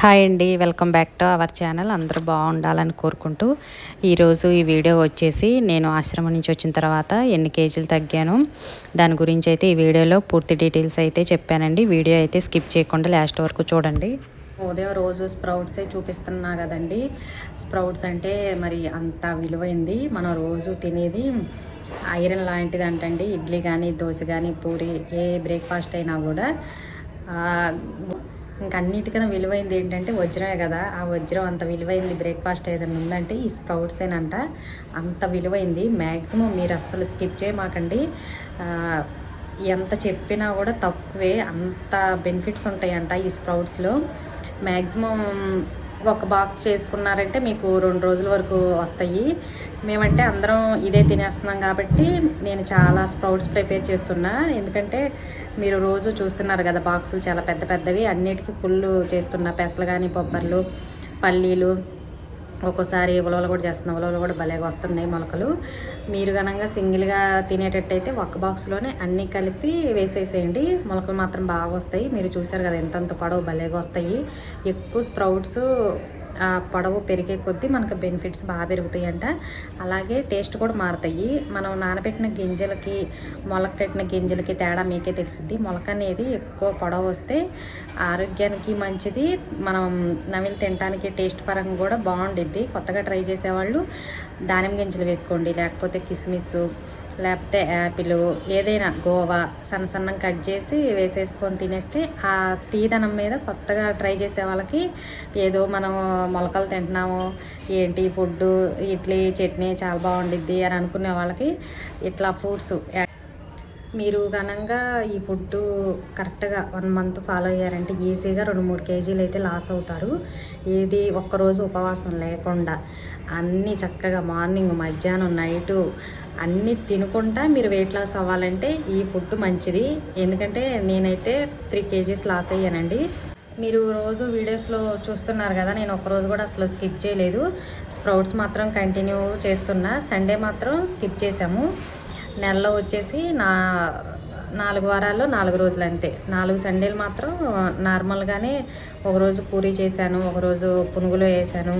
Hi అండి welcome back to our channel. అందరూ బాగుండాలని కోరుకుంటూ ఈరోజు ఈ వీడియో వచ్చేసి నేను ఆశ్రమం నుంచి వచ్చిన తర్వాత ఎన్ని కేజీలు తగ్గాను. దాని గురించి అయితే ఈ వీడియోలో పూర్తి డీటెయిల్స్ అయితే చెప్పానండి. వీడియో అయితే స్కిప్ చేయకుండా లాస్ట్ వరకు చూడండి. ఉదయం రోజు స్ప్రౌట్సే చూపిస్తున్నా కదండి. స్ప్రౌట్స్ అంటే మరి అంత విలువైంది. మనం రోజు తినేది ఐరన్ లాంటిది అంటండి ఇడ్లీ కానీ దోశ కానీ పూరి ఏ బ్రేక్ఫాస్ట్ అయినా కూడా ఇంక అన్నిటికన్నా విలువైంది ఏంటంటే వజ్రమే కదా. ఆ వజ్రం అంత విలువైంది బ్రేక్ఫాస్ట్ ఏదైనా ఉందంటే ఈ స్ప్రౌట్సేనంట అంత విలువైంది. మ్యాక్సిమం మీరు అస్సలు స్కిప్ చేయమాకండి. ఎంత చెప్పినా కూడా తక్కువే. అంత బెనిఫిట్స్ ఉంటాయంట ఈ స్ప్రౌట్స్లో మ్యాక్సిమం ఒక బాక్స్ చేసుకున్నారంటే మీకు రెండు రోజుల వరకు వస్తాయి. మేమంటే అందరం ఇదే తినేస్తున్నాం కాబట్టి నేను చాలా స్ప్రౌట్స్ ప్రిపేర్ చేస్తున్నా. ఎందుకంటే మీరు రోజు చూస్తున్నారు కదా బాక్సులు చాలా పెద్ద పెద్దవి. అన్నిటికీ ఫుల్ చేస్తున్నా. పెసలు కానీ బొబ్బర్లు పల్లీలు ఒక్కోసారి ఉలవలు కూడా చేస్తున్న. ఉలవలు కూడా భలేగా వస్తున్నాయి మొలకలు. మీరు కనుక సింగిల్గా తినేటట్టయితే ఒక్క బాక్స్లోనే అన్నీ కలిపి వేసేసేయండి. మొలకలు మాత్రం బాగా వస్తాయి. మీరు చూసారు కదా ఎంతంత పొడవు భలేగా వస్తాయి. ఎక్కువ స్ప్రౌట్స్ పొడవు పెరిగే కొద్దీ మనకు బెనిఫిట్స్ బాగా పెరుగుతాయంట. అలాగే టేస్ట్ కూడా మారుతాయి. మనం నానబెట్టిన గింజలకి మొలకెట్టిన గింజలకి తేడా మీకే తెలిసింది మొలక అనేది ఎక్కువ పొడవు వస్తే ఆరోగ్యానికి మంచిది. మనం నవిలు తినడానికి టేస్ట్ పరంగా కూడా బాగుండిద్ది. కొత్తగా ట్రై చేసేవాళ్ళు దానిమ్మ గింజలు వేసుకోండి. లేకపోతే కిస్మిస్ లేకపోతే యాపిల్ ఏదైనా గోవా సన్న సన్నం కట్ చేసి వేసేసుకొని తినేస్తే ఆ తీదనం మీద కొత్తగా ట్రై చేసే వాళ్ళకి ఏదో మనం మొలకలు తింటున్నాము ఏంటి ఫుడ్ ఇడ్లీ చట్నీ చాలా బాగుండిద్ది అని అనుకునే వాళ్ళకి ఇట్లా ఫ్రూట్స్ మీరు ఘనంగా ఈ ఫుడ్ కరెక్ట్గా వన్ మంత్ ఫాలో అయ్యారంటే ఈజీగా రెండు మూడు కేజీలు అయితే లాస్ అవుతారు. ఇది ఒక్కరోజు ఉపవాసం లేకుండా. అన్నీ చక్కగా మార్నింగ్ మధ్యాహ్నం నైటు అన్నీ తినుకుంటా మీరు వెయిట్ లాస్ అవ్వాలంటే ఈ ఫుడ్ మంచిది. ఎందుకంటే నేనైతే త్రీ కేజీస్ లాస్ అయ్యానండి. మీరు రోజు వీడియోస్లో చూస్తున్నారు కదా నేను ఒక్కరోజు కూడా అసలు స్కిప్ చేయలేదు. స్ప్రౌట్స్ మాత్రం కంటిన్యూ చేస్తున్నా. సండే మాత్రం స్కిప్ చేసాము నెలలో వచ్చేసి నా నాలుగు వారాల్లో నాలుగు రోజులు అంతే. నాలుగు సండేలు మాత్రం నార్మల్గానే ఒకరోజు పూరి చేశాను ఒకరోజు పునుగులు వేసాను.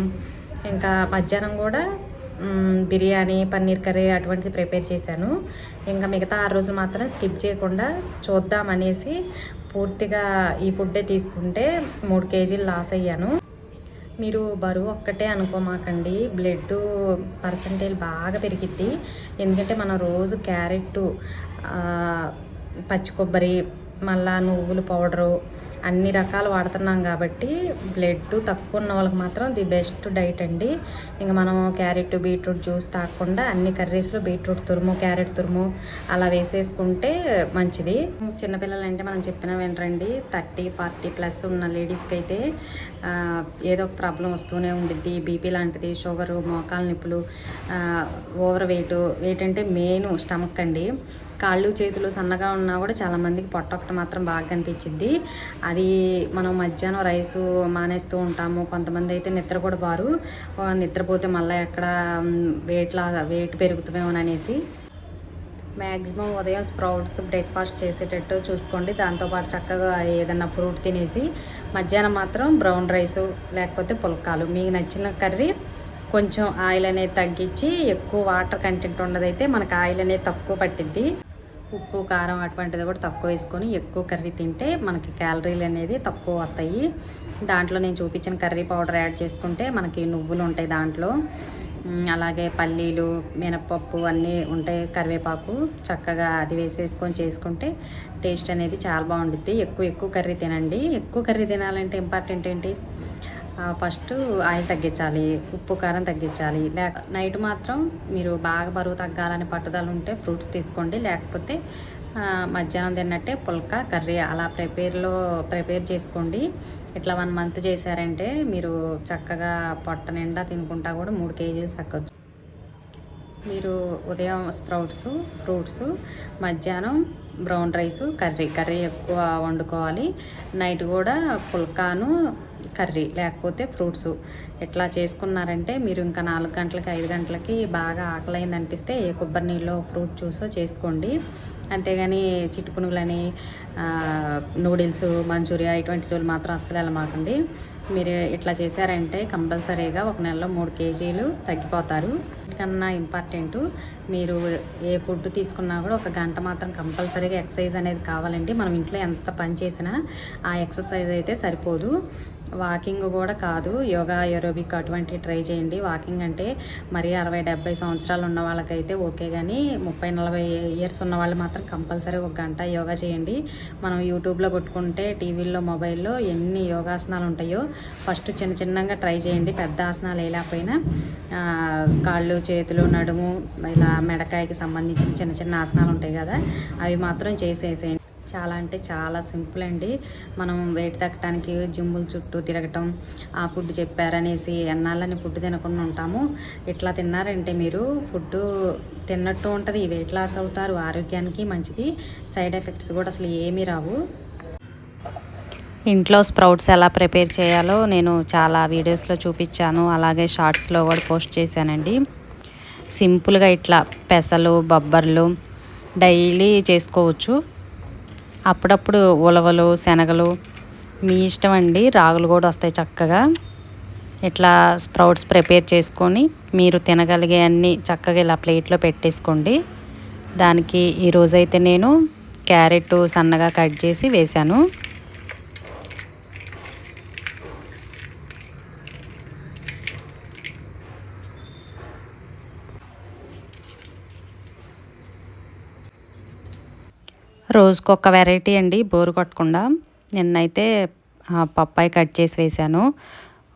ఇంకా మధ్యాహ్నం కూడా బిర్యానీ పన్నీర్ కర్రీ అటువంటిది ప్రిపేర్ చేశాను. ఇంకా మిగతా ఆరు రోజులు మాత్రం స్కిప్ చేయకుండా చూద్దామనేసి పూర్తిగా ఈ ఫుడ్డే తీసుకుంటే మూడు కేజీలు లాస్ అయ్యాను. మీరు బరువు ఒక్కటే అనుకోమాకండి. బ్లడ్ పర్సంటేజ్ బాగా పెరిగిద్ది. ఎందుకంటే మనం రోజు క్యారెట్ పచ్చి కొబ్బరి మళ్ళా నువ్వుల పౌడరు అన్ని రకాలు వాడుతున్నాం కాబట్టి బ్లడ్ తక్కువ ఉన్న వాళ్ళకి మాత్రం ది బెస్ట్ డైట్ అండి. ఇంకా మనం క్యారెట్ బీట్రూట్ జ్యూస్ తాగకుండా అన్ని కర్రీస్లో బీట్రూట్ తురుము క్యారెట్ తురుము అలా వేసేసుకుంటే మంచిది. చిన్నపిల్లలు అంటే మనం చెప్పినా వినరండి. థర్టీ ఫార్టీ ప్లస్ ఉన్న లేడీస్కి అయితే ఏదో ఒక ప్రాబ్లం వస్తూనే ఉండిద్ది. బీపీ లాంటిది షుగరు మోకాలు నొప్పులు ఓవర్ వెయిట్ వెయిట్ అంటే మెయిన్ స్టమక్ అండి. కాళ్ళు చేతులు సన్నగా ఉన్నా కూడా చాలామందికి పొట్టొక్కటి మాత్రం బాగా కనిపించింది. అది మనం మధ్యాహ్నం రైసు మానేస్తూ ఉంటాము. కొంతమంది అయితే నిద్ర కూడా బారు. నిద్రపోతే మళ్ళీ ఎక్కడ వెయిట్ లా వెయిట్ పెరుగుతామేమో అనేసి. మ్యాక్సిమం ఉదయం స్ప్రౌట్స్ బ్రేక్ఫాస్ట్ చేసేటట్టు చూసుకోండి. దాంతోపాటు చక్కగా ఏదన్నా ఫ్రూట్ తినేసి మధ్యాహ్నం మాత్రం బ్రౌన్ రైస్ లేకపోతే పుల్కాలు. మీకు నచ్చిన కర్రీ కొంచెం ఆయిల్ అనేది తగ్గించి ఎక్కువ వాటర్ కంటెంట్ ఉన్నదైతే మనకు ఆయిల్ అనేది తక్కువ పట్టిద్ది. ఉప్పు కారం అటువంటిది కూడా తక్కువ వేసుకొని ఎక్కువ కర్రీ తింటే మనకి క్యాలరీలు అనేది తక్కువ వస్తాయి. దాంట్లో నేను చూపించిన కర్రీ పౌడర్ యాడ్ చేసుకుంటే మనకి నువ్వులు ఉంటాయి దాంట్లో. అలాగే పల్లీలు మినపప్పు అన్నీ ఉంటాయి కరివేపాకు చక్కగా అది వేసేసుకొని చేసుకుంటే టేస్ట్ అనేది చాలా బాగుంటుంది ఎక్కువ ఎక్కువ కర్రీ తినండి. ఎక్కువ కర్రీ తినాలంటే ఇంపార్టెంట్ ఏంటి? ఫస్ట్ ఆయిల్ తగ్గించాలి ఉప్పు కారం తగ్గించాలి. లేక నైట్ మాత్రం మీరు బాగా బరువు తగ్గాలని పట్టుదల ఉంటే ఫ్రూట్స్ తీసుకోండి. లేకపోతే మధ్యాహ్నం తిన్నట్టే పుల్క కర్రీ అలా ప్రిపేర్లో ప్రిపేర్ చేసుకోండి. ఇట్లా వన్ మంత్ చేశారంటే మీరు చక్కగా పొట్ట నిండా తినుకుంటా కూడా మూడు కేజీలు తగ్గొచ్చు. మీరు ఉదయం స్ప్రౌట్స్ ఫ్రూట్స్ మధ్యాహ్నం బ్రౌన్ రైస్ కర్రీ. కర్రీ ఎక్కువ వండుకోవాలి. నైట్ కూడా పుల్కాను కర్రీ లేకపోతే ఫ్రూట్స్. ఇట్లా చేసుకున్నారంటే మీరు ఇంకా నాలుగు గంటలకి ఐదు గంటలకి బాగా ఆకలైంది అనిపిస్తే ఏ కొబ్బరి నీళ్ళు ఫ్రూట్ జ్యూసో చేసుకోండి. అంతేగాని చిట్టుపునుగులని నూడిల్స్ మంచూరియా ఇటువంటి జోలు మాత్రం అస్సలు వెళ్ళమాకండి మీరు ఇట్లా చేశారంటే కంపల్సరీగా ఒక నెలలో మూడు కేజీలు తగ్గిపోతారు. కన్నా ఇంపార్టెంట్ మీరు ఏ ఫుడ్ తీసుకున్నా కూడా ఒక గంట మాత్రం కంపల్సరీగా ఎక్సర్సైజ్ అనేది కావాలండి. మనం ఇంట్లో ఎంత పని చేసినా ఆ ఎక్సర్సైజ్ అయితే సరిపోదు. వాకింగ్ కూడా కాదు. యోగా ఏరోబిక్ అటువంటి ట్రై చేయండి. వాకింగ్ అంటే మరి అరవై డెబ్బై సంవత్సరాలు ఉన్న వాళ్ళకైతే ఓకే కానీ ముప్పై నలభై ఇయర్స్ ఉన్న వాళ్ళు మాత్రం కంపల్సరీ ఒక గంట యోగా చేయండి. మనం యూట్యూబ్లో కొట్టుకుంటే టీవీల్లో మొబైల్లో ఎన్ని యోగాసనాలు ఉంటాయో ఫస్ట్ చిన్న చిన్నగా ట్రై చేయండి. పెద్ద ఆసనాలు వేయలేకపోయినా కాళ్ళు చేతులు నడుము ఇలా మెడకాయకి సంబంధించిన చిన్న చిన్న ఆసనాలు ఉంటాయి కదా అవి మాత్రం చేసేసేయండి. చాలా అంటే చాలా సింపుల్ అండి. మనం వెయిట్ తగ్గడానికి జిమ్ముల చుట్టూ తిరగటం ఆ ఫుడ్ చెప్పారనేసి ఎన్నాళ్ళని ఫుడ్ తినకుండా ఉంటాము. ఇట్లా తిన్నారంటే మీరు ఫుడ్ తిన్నట్టు ఉంటుంది వెయిట్ లాస్ అవుతారు ఆరోగ్యానికి మంచిది సైడ్ ఎఫెక్ట్స్ కూడా అసలు ఏమీ రావు. ఇంట్లో స్ప్రౌట్స్ ఎలా ప్రిపేర్ చేయాలో నేను చాలా వీడియోస్లో చూపించాను అలాగే షార్ట్స్లో కూడా పోస్ట్ చేశానండి. సింపుల్గా ఇట్లా పెసలు బొబ్బర్లు డైలీ చేసుకోవచ్చు. అప్పుడప్పుడు ఉలవలు శనగలు మీ ఇష్టం అండి. రాగులు కూడా వస్తాయి చక్కగా. ఇట్లా స్ప్రౌట్స్ ప్రిపేర్ చేసుకొని మీరు తినగలిగే అన్ని చక్కగా ఇలా ప్లేట్లో పెట్టేసుకోండి. దానికి ఈరోజైతే నేను క్యారెట్ సన్నగా కట్ చేసి వేశాను. రోజుకొక వెరైటీ అండి బోరు కొట్టకుండా. నిన్నైతే పప్పాయి కట్ చేసి వేసాను.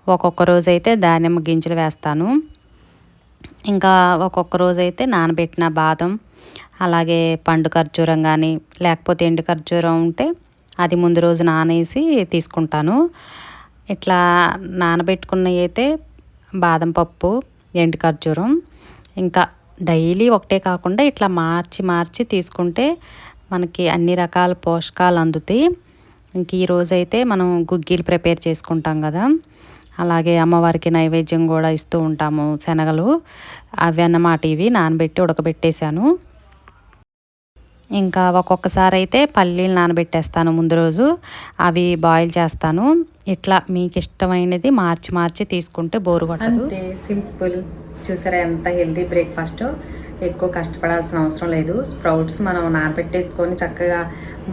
ఒక్కొక్క రోజు అయితే దానిమ్మ గింజలు వేస్తాను. ఇంకా ఒక్కొక్క రోజు అయితే నానబెట్టిన బాదం అలాగే పండు ఖర్జూరం కానీ లేకపోతే ఎండు ఖర్జూరం ఉంటే అది ముందు రోజు నానేసి తీసుకుంటాను. ఇట్లా నానబెట్టుకున్నవి అయితే బాదం పప్పు ఎండు ఖర్జూరం ఇంకా డైలీ ఒకటే కాకుండా ఇట్లా మార్చి మార్చి తీసుకుంటే మనకి అన్ని రకాల పోషకాలు అందుతాయి. ఇంక ఈరోజైతే మనం గుగ్గీలు ప్రిపేర్ చేసుకుంటాం కదా. అలాగే అమ్మవారికి నైవేద్యం కూడా ఇస్తూ ఉంటాము శనగలు. అవి అన్నమాట ఇవి నానబెట్టి ఉడకబెట్టేశాను. ఇంకా ఒక్కొక్కసారి అయితే పల్లీలు నానబెట్టేస్తాను ముందు రోజు. అవి బాయిల్ చేస్తాను. ఇట్లా మీకు ఇష్టమైనది మార్చి మార్చి తీసుకుంటే బోరు కొట్టదు. సింపుల్. చూసారా ఎంత హెల్తీ బ్రేక్ఫాస్ట్. ఎక్కువ కష్టపడాల్సిన అవసరం లేదు. స్ప్రౌట్స్ మనం నానబెట్టేసుకొని చక్కగా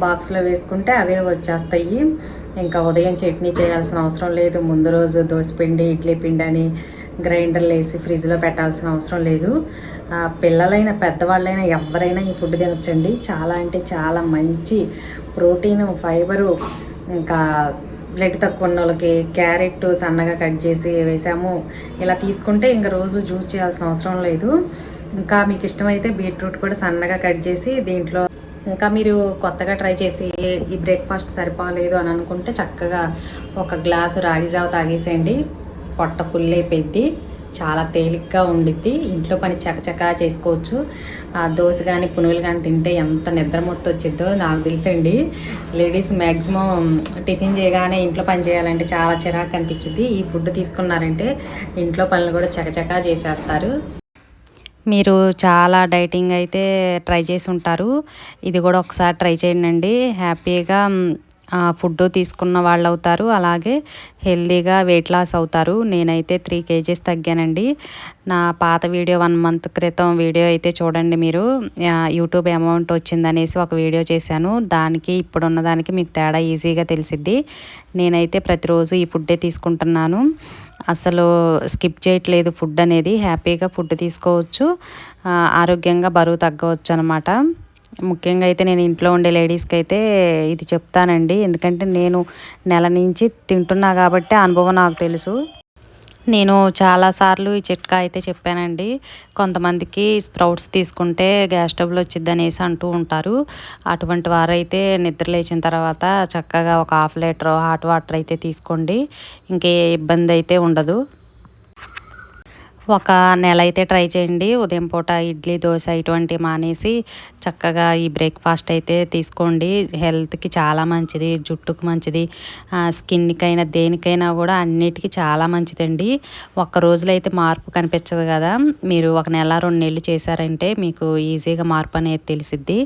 బాక్స్లో వేసుకుంటే అవే వచ్చేస్తాయి. ఇంకా ఉదయం చట్నీ చేయాల్సిన అవసరం లేదు. ముందు రోజు దోశపిండి ఇడ్లీ పిండి అని గ్రైండర్లు వేసి ఫ్రిడ్జ్లో పెట్టాల్సిన అవసరం లేదు. పిల్లలైన పెద్దవాళ్ళైనా ఎవరైనా ఈ ఫుడ్ తినొచ్చండి. చాలా అంటే చాలా మంచి ప్రోటీన్ ఫైబరు ఇంకా బ్లడ్ తక్కువ ఉన్న వాళ్ళకి క్యారెట్ సన్నగా కట్ చేసి వేసాము. ఇలా తీసుకుంటే ఇంకా రోజు జ్యూస్ చేయాల్సిన అవసరం లేదు. ఇంకా మీకు ఇష్టమైతే బీట్రూట్ కూడా సన్నగా కట్ చేసి దీంట్లో ఇంకా మీరు కొత్తగా ట్రై చేసి ఈ బ్రేక్ఫాస్ట్ సరిపోలేదు అని అనుకుంటే చక్కగా ఒక గ్లాసు రాగి జావ తాగేసేయండి. పొట్ట ఫుల్ అయిపోయింది చాలా తేలిగ్గా ఉండిద్ది. ఇంట్లో పని చకచకా చేసుకోవచ్చు. ఆ దోశ కానీ పునుగులు కానీ తింటే ఎంత నిద్ర మొత్తం వచ్చిద్దో నాకు తెలుసండి. లేడీస్ మ్యాక్సిమం టిఫిన్ చేయగానే ఇంట్లో పని చేయాలంటే చాలా చిరాకు అనిపించింది ఈ ఫుడ్ తీసుకున్నారంటే ఇంట్లో పనులు కూడా చకచకా చేసేస్తారు. మీరు చాలా డైటింగ్ అయితే ట్రై చేసి ఉంటారు. ఇది కూడా ఒకసారి ట్రై చేయండి. హ్యాపీగా ఫుడ్ తీసుకున్న వాళ్ళు అవుతారు అలాగే హెల్దీగా వెయిట్ లాస్ అవుతారు. నేనైతే త్రీ కేజీస్ తగ్గానండి. నా పాత వీడియో వన్ మంత్ క్రితం వీడియో అయితే చూడండి మీరు. యూట్యూబ్ అమౌంట్ వచ్చిందనేసి ఒక వీడియో చేశాను. దానికి ఇప్పుడున్న దానికి మీకు తేడా ఈజీగా తెలిసిద్ది. నేనైతే ప్రతిరోజు ఈ ఫుడ్డే తీసుకుంటున్నాను. అసలు స్కిప్ చేయట్లేదు ఫుడ్ అనేది. హ్యాపీగా ఫుడ్ తీసుకోవచ్చు. ఆరోగ్యంగా బరువు తగ్గవచ్చు అనమాట ముఖ్యంగా అయితే నేను ఇంట్లో ఉండే లేడీస్కి అయితే ఇది చెప్తానండి. ఎందుకంటే నేను నెల నుంచి తింటున్నా కాబట్టి అనుభవం నాకు తెలుసు. నేను చాలాసార్లు ఈ చిట్కా అయితే చెప్పానండి. కొంతమందికి స్ప్రౌట్స్ తీసుకుంటే గ్యాస్ ట్రబుల్ వచ్చింది అనేసి అంటూ ఉంటారు. అటువంటి వారైతే నిద్ర లేచిన తర్వాత చక్కగా ఒక హాఫ్ లీటర్ హాట్ వాటర్ అయితే తీసుకోండి. ఇంకే ఇబ్బంది అయితే ఉండదు. ఒక నెల అయితే ట్రై చేయండి. ఉదయం పూట ఇడ్లీ దోశ ఇటువంటివి మానేసి చక్కగా ఈ బ్రేక్ఫాస్ట్ అయితే తీసుకోండి. హెల్త్కి చాలా మంచిది జుట్టుకు మంచిది స్కిన్కైనా దేనికైనా కూడా అన్నిటికీ చాలా మంచిదండి. ఒక్క రోజులో అయితే మార్పు కనిపించదు కదా. మీరు ఒక నెల రెండు నెలలు చేశారంటే మీకు ఈజీగా మార్పు అనేది తెలిసిద్ది.